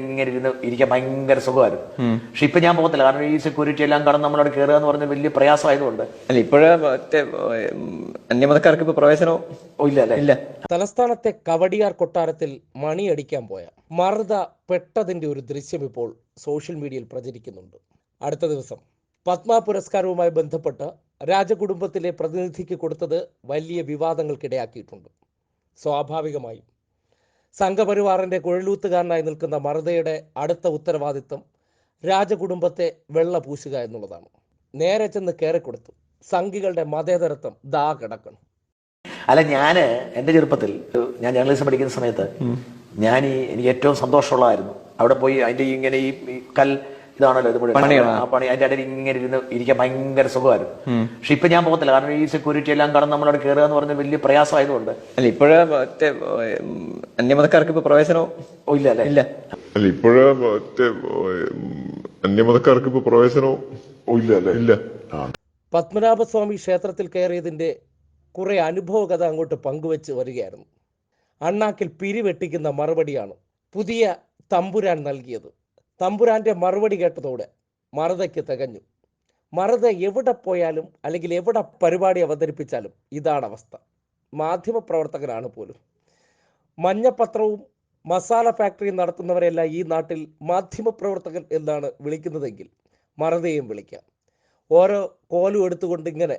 ഇങ്ങനെ ഇരുന്ന് ഇരിക്കാൻ ഭയങ്കര സുഖമായിരുന്നു. പക്ഷെ ഇപ്പൊ ഞാൻ പോകത്തില്ല. കാരണം ഈ സെക്യൂരിറ്റി എല്ലാം കടന്ന് നമ്മളവിടെ കയറുക എന്ന് പറഞ്ഞ വലിയ പ്രയാസമായതുകൊണ്ട്. അല്ല ഇപ്പോഴേ മറ്റേ അന്യമതക്കാർക്ക് ഇപ്പൊ പ്രവേശനോ ഓ, ഇല്ല അല്ലേ? ഇല്ല. തലസ്ഥാനത്തെ കവടിയാർ കൊട്ടാരത്തിൽ മണിയടിക്കാൻ പോയ മറുത പെട്ടതിന്റെ ഒരു ദൃശ്യം ഇപ്പോൾ സോഷ്യൽ മീഡിയയിൽ പ്രചരിക്കുന്നുണ്ട്. അടുത്ത ദിവസം പത്മ പുരസ്കാരവുമായി ബന്ധപ്പെട്ട് രാജകുടുംബത്തിലെ പ്രതിനിധിക്ക് കൊടുത്തത് വലിയ വിവാദങ്ങൾക്കിടയാക്കിയിട്ടുണ്ട്. സ്വാഭാവികമായും സംഘപരിവാറിന്റെ കുഴലൂത്തുകാരനായി നിൽക്കുന്ന മറുതയുടെ അടുത്ത ഉത്തരവാദിത്വം രാജകുടുംബത്തെ വെള്ള പൂശുക എന്നുള്ളതാണ്. നേരെ ചെന്ന് കയറിക്കൊടുത്തു. സംഘികളുടെ മതേതരത്വം ദാ കിടക്കണം അല്ല ഞാൻ എന്റെ ചെറുപ്പത്തിൽ ഞാൻ ജേർണലിസം പഠിക്കുന്ന സമയത്ത് ഞാൻ ഈ എനിക്ക് ഏറ്റവും സന്തോഷമുള്ളതായിരുന്നു. അവിടെ പോയി അതിന്റെ ഇങ്ങനെ ഈ കൽ ഇതാണല്ലോ ഇത് മുഴുവൻ. പണിയാണ്. ആ പണി അതിന്റെ ഇടയിൽ ഇങ്ങനെ ഇരുന്ന് ഇരിക്കാൻ ഭയങ്കര സുഖമായിരുന്നു. പക്ഷെ ഇപ്പൊ ഞാൻ പോകത്തില്ല. കാരണം ഈ സെക്യൂരിറ്റി എല്ലാം കടന്ന് നമ്മളവിടെ കയറുക എന്ന് പറഞ്ഞ വലിയ പ്രയാസമായതുകൊണ്ട്. അല്ല ഇപ്പോഴേ മറ്റേ അന്യമതക്കാർക്ക് ഇപ്പൊ പ്രവേശനോ ഓ, ഇല്ല അല്ലേ? ഇല്ല. അല്ല ഇപ്പോഴേ മറ്റേ അന്യമതക്കാർക്ക് ഇപ്പൊ പ്രവേശനവും ഇല്ല അല്ലേ? ഇല്ല. പത്മനാഭസ്വാമി ക്ഷേത്രത്തിൽ കയറിയതിന്റെ കുറെ അനുഭവ കഥ അങ്ങോട്ട് പങ്കുവെച്ച് വരികയായിരുന്നു. അണ്ണാക്കിൽ പിരിവെട്ടിക്കുന്ന മറുപടിയാണ് പുതിയ തമ്പുരാൻ നൽകിയത്. തമ്പുരാന്റെ മറുപടി കേട്ടതോടെ മറുതയ്ക്ക് തികഞ്ഞു. മറുത എവിടെ പോയാലും അല്ലെങ്കിൽ എവിടെ പരിപാടി അവതരിപ്പിച്ചാലും ഇതാണ് അവസ്ഥ. മാധ്യമപ്രവർത്തകനാണ് പോലും. മഞ്ഞപ്പത്രവും മസാല ഫാക്ടറിയും നടത്തുന്നവരെല്ലാം ഈ നാട്ടിൽ മാധ്യമപ്രവർത്തകൻ എന്നാണ് വിളിക്കുന്നതെങ്കിൽ മറുതയും വിളിക്കാം. ഓരോ കോലും എടുത്തുകൊണ്ട് ഇങ്ങനെ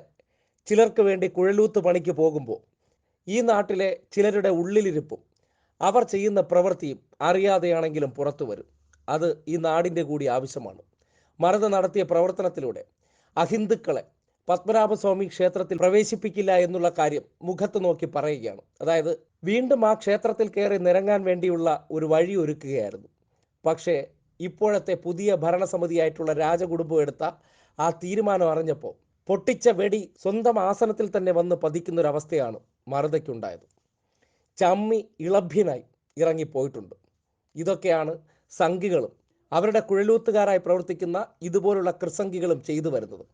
ചിലർക്ക് വേണ്ടി കുഴലൂത്ത് പണിക്ക് പോകുമ്പോൾ ഈ നാട്ടിലെ ചിലരുടെ ഉള്ളിലിരിപ്പും അവർ ചെയ്യുന്ന പ്രവൃത്തിയും അറിയാതെയാണെങ്കിലും പുറത്തു വരും. അത് ഈ നാടിന്റെ കൂടി ആവശ്യമാണ്. മറുത നടത്തിയ പ്രവർത്തനത്തിലൂടെ അഹിന്ദുക്കളെ പത്മനാഭസ്വാമി ക്ഷേത്രത്തിൽ പ്രവേശിപ്പിക്കില്ല എന്നുള്ള കാര്യം മുഖത്ത് നോക്കി പറയുകയാണ്. അതായത് വീണ്ടും ആ ക്ഷേത്രത്തിൽ കയറി നിരങ്ങാൻ വേണ്ടിയുള്ള ഒരു വഴി ഒരുക്കുകയായിരുന്നു. പക്ഷേ ഇപ്പോഴത്തെ പുതിയ ഭരണസമിതിയായിട്ടുള്ള രാജകുടുംബം എടുത്ത ആ തീരുമാനം അറിഞ്ഞപ്പോൾ പൊട്ടിച്ച വെടി സ്വന്തം ആസനത്തിൽ തന്നെ വന്ന് പതിക്കുന്ന ഒരു അവസ്ഥയാണ് മറുതയ്ക്കുണ്ടായത്. ചമ്മി ഇളഭ്യനായി ഇറങ്ങിപ്പോയിട്ടുണ്ട്. ഇതൊക്കെയാണ് സംഘികളും അവരുടെ കുഴലൂത്തുകാരായി പ്രവർത്തിക്കുന്ന ഇതുപോലുള്ള കൃസംഗികളും ചെയ്തു വരുന്നത്.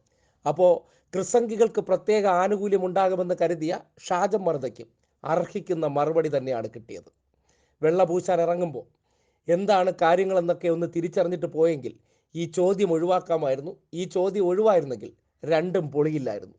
അപ്പോൾ കൃസംഗികൾക്ക് പ്രത്യേക ആനുകൂല്യം ഉണ്ടാകുമെന്ന് കരുതിയ ഷാജം മർദ്ദയ്ക്കും അർഹിക്കുന്ന മറുപടി തന്നെയാണ് കിട്ടിയത്. വെള്ളപൂശാൻ ഇറങ്ങുമ്പോൾ എന്താണ് കാര്യങ്ങളെന്നൊക്കെ ഒന്ന് തിരിച്ചറിഞ്ഞിട്ട് പോയെങ്കിൽ ഈ ചോദ്യം ഒഴിവാക്കാമായിരുന്നു. ഈ ചോദ്യം ഒഴിവായിരുന്നെങ്കിൽ രണ്ടും പൊളിയില്ലായിരുന്നു.